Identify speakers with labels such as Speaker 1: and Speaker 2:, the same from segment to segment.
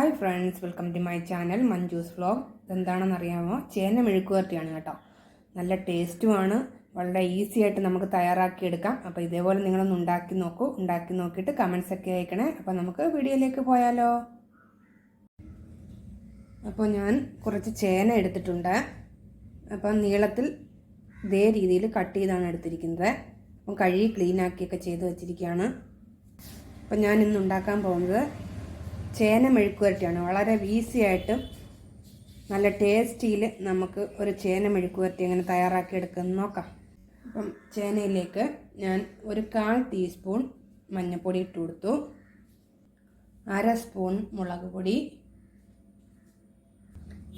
Speaker 1: Hi friends welcome to my channel Manju's vlog ഇതെന്താണെന്ന് അറിയാമോ ചേന മെഴുക്കുവരട്ടിയാണ് കേട്ടോ. നല്ല ടേസ്റ്റുമാണ്. വളരെ ഈസി ആയിട്ട് നമുക്ക് തയ്യാറാക്കിയെടുക്കാം. അപ്പോൾ ഇതേപോലെ നിങ്ങളൊന്ന് ഉണ്ടാക്കി നോക്കൂ. ഉണ്ടാക്കി നോക്കിയിട്ട് കമൻസ് ഒക്കെ അയക്കണേ. അപ്പോൾ നമുക്ക് വീഡിയോയിലേക്ക് പോയാലോ. അപ്പോൾ ഞാൻ കുറച്ച് ചേന എടുത്തിട്ടുണ്ട്. അപ്പം നീളത്തിൽ ഇതേ രീതിയിൽ കട്ട് ചെയ്താണ് എടുത്തിരിക്കുന്നത്. അപ്പം കഴുകി ക്ലീനാക്കിയൊക്കെ ചെയ്ത് വെച്ചിരിക്കുകയാണ്. അപ്പം ഞാൻ ഇന്ന് ഉണ്ടാക്കാൻ പോകുന്നത് ചേന മെഴുക്കുവരട്ടിയാണ് വളരെ ഈസി ആയിട്ട് നല്ല ടേസ്റ്റിയിൽ നമുക്ക് ഒരു ചേന മെഴുക്കുവരട്ടി എങ്ങനെ തയ്യാറാക്കി എടുക്കുന്നത് നോക്കാം. അപ്പം ചേനയിലേക്ക് ഞാൻ ഒരു കാൽ ടീസ്പൂൺ മഞ്ഞൾപ്പൊടി ഇട്ട് കൊടുത്തു. അര സ്പൂൺ മുളക് പൊടി.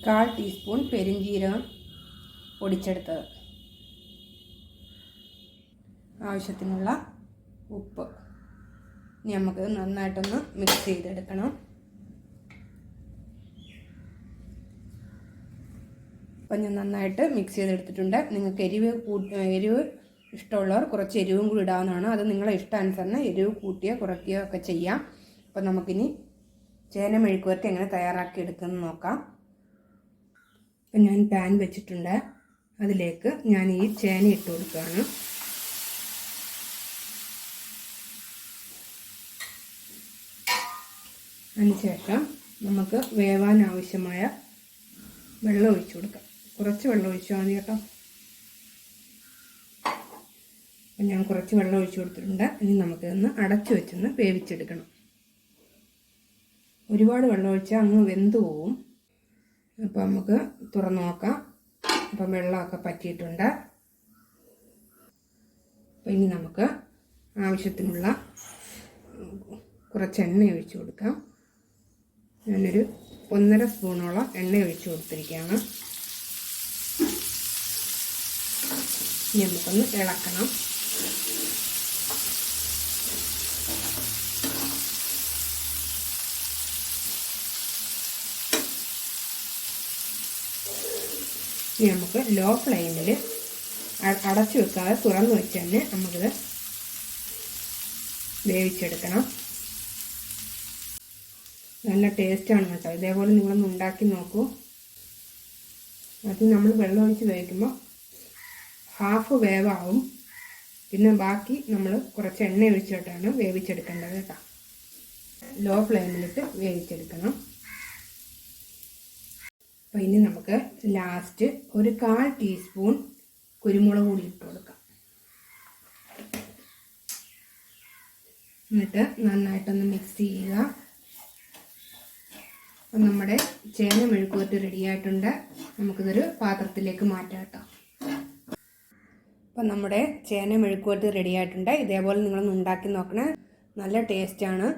Speaker 1: കാൽ ടീസ്പൂൺ പെരിഞ്ചീരകം പൊടിച്ചെടുത്തത്. ആവശ്യത്തിനുള്ള ഉപ്പ്. ഇനി നമുക്ക് നന്നായിട്ടൊന്ന് മിക്സ് ചെയ്തെടുക്കണം. അപ്പം ഞാൻ നന്നായിട്ട് മിക്സ് ചെയ്തെടുത്തിട്ടുണ്ട്. നിങ്ങൾക്ക് എരിവ് എരിവ് ഇഷ്ടമുള്ളവർ കുറച്ച് എരിവും കൂടി ഇടാവുന്നതാണ്. അത് നിങ്ങളെ ഇഷ്ടാനുസരണം എരിവ് കൂട്ടിയോ കുറയ്ക്കുകയോ ഒക്കെ ചെയ്യാം. അപ്പം നമുക്കിനി ചേന മെഴുക്കുവരട്ടി എങ്ങനെ തയ്യാറാക്കി എടുക്കുന്നത് നോക്കാം. അപ്പം ഞാൻ പാൻ വെച്ചിട്ടുണ്ട്. അതിലേക്ക് ഞാൻ ഈ ചേന ഇട്ട് കൊടുക്കുകയാണ്. അതിനുശേഷം നമുക്ക് വേവാൻ ആവശ്യമായ വെള്ളം ഒഴിച്ചു കൊടുക്കാം. കുറച്ച് വെള്ളം ഒഴിച്ചാൽ മതി കേട്ടോ. അപ്പം ഞാൻ കുറച്ച് വെള്ളം ഒഴിച്ചു കൊടുത്തിട്ടുണ്ട്. ഇനി നമുക്ക് നമുക്കിതൊന്ന് അടച്ചു വെച്ചൊന്ന് വേവിച്ചെടുക്കണം. ഒരുപാട് വെള്ളം ഒഴിച്ചാൽ അങ്ങ് വെന്ത് പോവും. അപ്പോൾ നമുക്ക് തുറന്നു നോക്കാം. അപ്പം വെള്ളമൊക്കെ പറ്റിയിട്ടുണ്ട്. അപ്പം ഇനി നമുക്ക് ആവശ്യത്തിനുള്ള കുറച്ച് എണ്ണ ഒഴിച്ചു കൊടുക്കാം. ഞാനൊരു ഒന്നര സ്പൂണോളം എണ്ണ ഒഴിച്ചു കൊടുത്തിരിക്കുകയാണ്. ഇനി നമുക്കൊന്ന് ഇളക്കണം. ഇനി നമുക്ക് ലോ ഫ്ലെയിമിൽ അടച്ചു വെക്കാതെ തുറന്നു വെച്ച് തന്നെ നമുക്കിത് വേവിച്ചെടുക്കണം. നല്ല ടേസ്റ്റാണ് കേട്ടോ. ഇതേപോലെ നിങ്ങളൊന്ന് ഉണ്ടാക്കി നോക്കൂ. അത് നമ്മൾ വെള്ളം ഒഴിച്ച് വേവിക്കുമ്പോൾ ഹാഫ് വേവാവും. പിന്നെ ബാക്കി നമ്മൾ കുറച്ച് എണ്ണ ഒഴിച്ചിട്ടാണ് വേവിച്ചെടുക്കേണ്ടത് കേട്ടോ. ലോ ഫ്ലെയിമിലിട്ട് വേവിച്ചെടുക്കണം. അപ്പോൾ ഇനി നമുക്ക് ലാസ്റ്റ് ഒരു കാൽ ടീസ്പൂൺ കുരുമുളക് കൂടി ഇട്ട് കൊടുക്കാം. എന്നിട്ട് നന്നായിട്ടൊന്ന് മിക്സ് ചെയ്യുക. അപ്പം നമ്മുടെ ചേന മെഴുക്കുവരട്ടി റെഡിയായിട്ടുണ്ട് നമുക്കിതൊരു പാത്രത്തിലേക്ക് മാറ്റാം കേട്ടോ. അപ്പം നമ്മുടെ ചേന മെഴുക്കുവരട്ടി റെഡിയായിട്ടുണ്ട് ഇതേപോലെ നിങ്ങളൊന്ന് ഉണ്ടാക്കി നോക്കണേ. നല്ല ടേസ്റ്റാണ്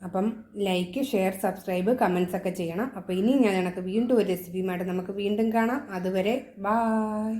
Speaker 1: അപ്പം ലൈക്ക് ഷെയർ സബ്സ്ക്രൈബ് കമൻസ് ഒക്കെ ചെയ്യണം. അപ്പോൾ ഇനി ഞാൻ എനിക്ക് വീണ്ടും ഒരു റെസിപ്പിയുമായിട്ട് നമുക്ക് വീണ്ടും കാണാം. അതുവരെ ബായ്